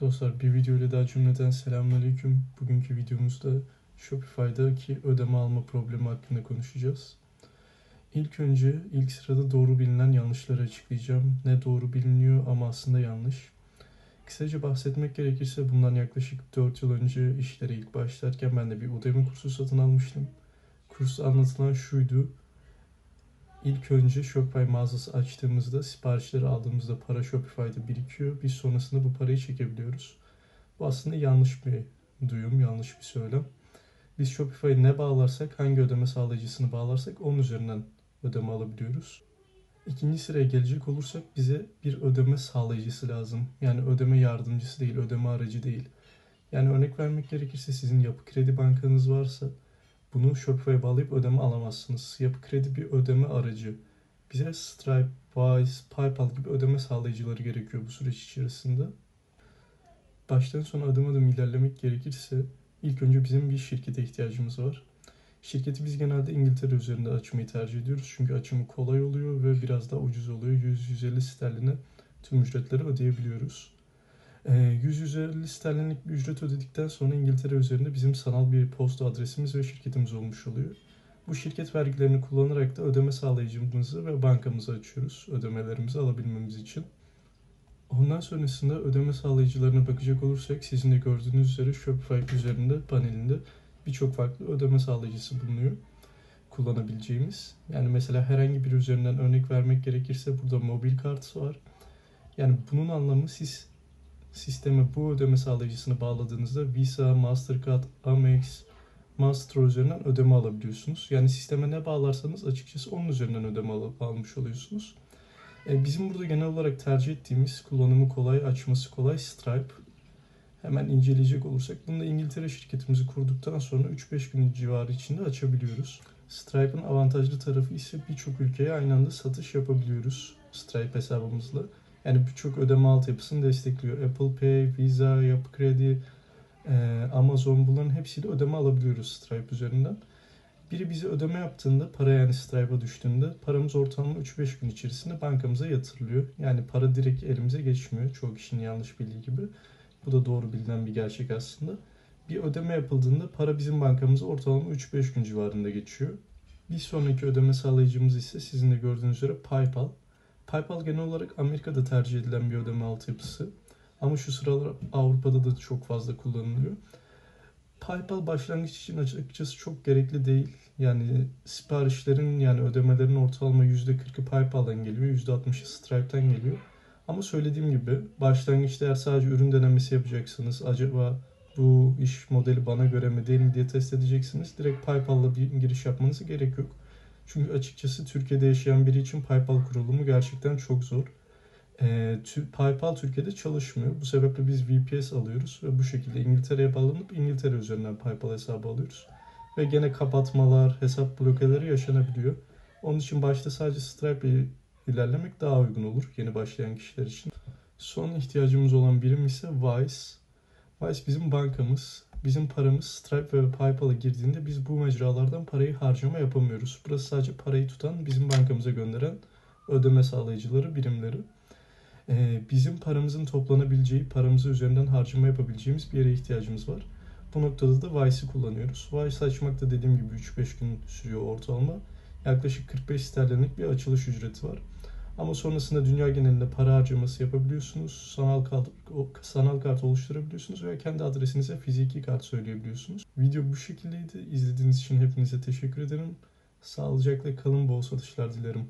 Dostlar bir video ile daha cümleten selamünaleyküm. Bugünkü videomuzda Shopify'daki ödeme alma problemi hakkında konuşacağız. İlk önce ilk sırada doğru bilinen yanlışları açıklayacağım. Ne doğru biliniyor ama aslında yanlış. Kısaca bahsetmek gerekirse bundan yaklaşık 4 yıl önce işlere ilk başlarken ben de bir Udemy kursu satın almıştım. Kursta anlatılan şuydu. İlk önce Shopify mağazası açtığımızda siparişleri aldığımızda para Shopify'da birikiyor. Biz sonrasında bu parayı çekebiliyoruz. Bu aslında yanlış bir duyum, yanlış bir söylem. Biz Shopify'ı ne bağlarsak, hangi ödeme sağlayıcısını bağlarsak onun üzerinden ödeme alabiliyoruz. İkinci sıraya gelecek olursak bize bir ödeme sağlayıcısı lazım. Yani ödeme yardımcısı değil, ödeme aracı değil. Yani örnek vermek gerekirse sizin yapı kredi bankanız varsa bunu Shopify'a bağlayıp ödeme alamazsınız. Yapı kredi bir ödeme aracı. Bize Stripe, Wise, PayPal gibi ödeme sağlayıcıları gerekiyor bu süreç içerisinde. Baştan sona adım adım ilerlemek gerekirse ilk önce bizim bir şirkete ihtiyacımız var. Şirketi biz genelde İngiltere üzerinde açmayı tercih ediyoruz. Çünkü açımı kolay oluyor ve biraz daha ucuz oluyor. 100-150 sterline tüm ücretleri ödeyebiliyoruz. 100-150 ee, sterlinlik bir ücret ödedikten sonra İngiltere üzerinde bizim sanal bir posta adresimiz ve şirketimiz olmuş oluyor. Bu şirket vergilerini kullanarak da ödeme sağlayıcımızı ve bankamızı açıyoruz ödemelerimizi alabilmemiz için. Ondan sonrasında ödeme sağlayıcılarına bakacak olursak sizin de gördüğünüz üzere Shopify üzerinde panelinde birçok farklı ödeme sağlayıcısı bulunuyor kullanabileceğimiz. Yani mesela herhangi bir üzerinden örnek vermek gerekirse burada mobil kart var. Yani bunun anlamı siz sisteme bu ödeme sağlayıcısını bağladığınızda Visa, Mastercard, Amex, Master üzerinden ödeme alabiliyorsunuz. Yani sisteme ne bağlarsanız açıkçası onun üzerinden ödeme al almış oluyorsunuz. E, bizim burada genel olarak tercih ettiğimiz kullanımı kolay, açması kolay Stripe. Hemen inceleyecek olursak bunu da İngiltere şirketimizi kurduktan sonra 3-5 gün civarı içinde açabiliyoruz. Stripe'ın avantajlı tarafı ise birçok ülkeye aynı anda satış yapabiliyoruz Stripe hesabımızla. Yani birçok ödeme altyapısını destekliyor. Apple Pay, Visa, Yapı Kredi, e, Amazon bunların hepsiyle ödeme alabiliyoruz Stripe üzerinden. Biri bize ödeme yaptığında para yani Stripe'a düştüğünde paramız ortalama 3-5 gün içerisinde bankamıza yatırılıyor. Yani para direkt elimize geçmiyor. Çoğu kişinin yanlış bildiği gibi. Bu da doğru bilinen bir gerçek aslında. Bir ödeme yapıldığında para bizim bankamıza ortalama 3-5 gün civarında geçiyor. Bir sonraki ödeme sağlayıcımız ise sizin de gördüğünüz üzere PayPal. PayPal genel olarak Amerika'da tercih edilen bir ödeme altyapısı. Ama şu sıralar Avrupa'da da çok fazla kullanılıyor. PayPal başlangıç için açıkçası çok gerekli değil. Yani siparişlerin yani ödemelerin ortalama %40'ı PayPal'dan geliyor, %60'ı Stripe'den geliyor. Ama söylediğim gibi başlangıçta eğer sadece ürün denemesi yapacaksınız, acaba bu iş modeli bana göre mi değil mi diye test edeceksiniz. Direkt PayPal'la bir giriş yapmanıza gerek yok. Çünkü açıkçası Türkiye'de yaşayan biri için PayPal kurulumu gerçekten çok zor. E, PayPal Türkiye'de çalışmıyor. Bu sebeple biz VPS alıyoruz ve bu şekilde İngiltere'ye bağlanıp İngiltere üzerinden PayPal hesabı alıyoruz. Ve gene kapatmalar, hesap blokeleri yaşanabiliyor. Onun için başta sadece Stripe ile ilerlemek daha uygun olur yeni başlayan kişiler için. Son ihtiyacımız olan birim ise Wise. Wise bizim bankamız. Bizim paramız Stripe ve PayPal'a girdiğinde biz bu mecralardan parayı harcama yapamıyoruz. Burası sadece parayı tutan, bizim bankamıza gönderen ödeme sağlayıcıları, birimleri. Ee, bizim paramızın toplanabileceği, paramızı üzerinden harcama yapabileceğimiz bir yere ihtiyacımız var. Bu noktada da Vice'i kullanıyoruz. Vice açmakta dediğim gibi 3-5 gün sürüyor ortalama. Yaklaşık 45 sterlinlik bir açılış ücreti var. Ama sonrasında dünya genelinde para harcaması yapabiliyorsunuz. Sanal kart, sanal kart oluşturabiliyorsunuz veya kendi adresinize fiziki kart söyleyebiliyorsunuz. Video bu şekildeydi. İzlediğiniz için hepinize teşekkür ederim. Sağlıcakla kalın, bol satışlar dilerim.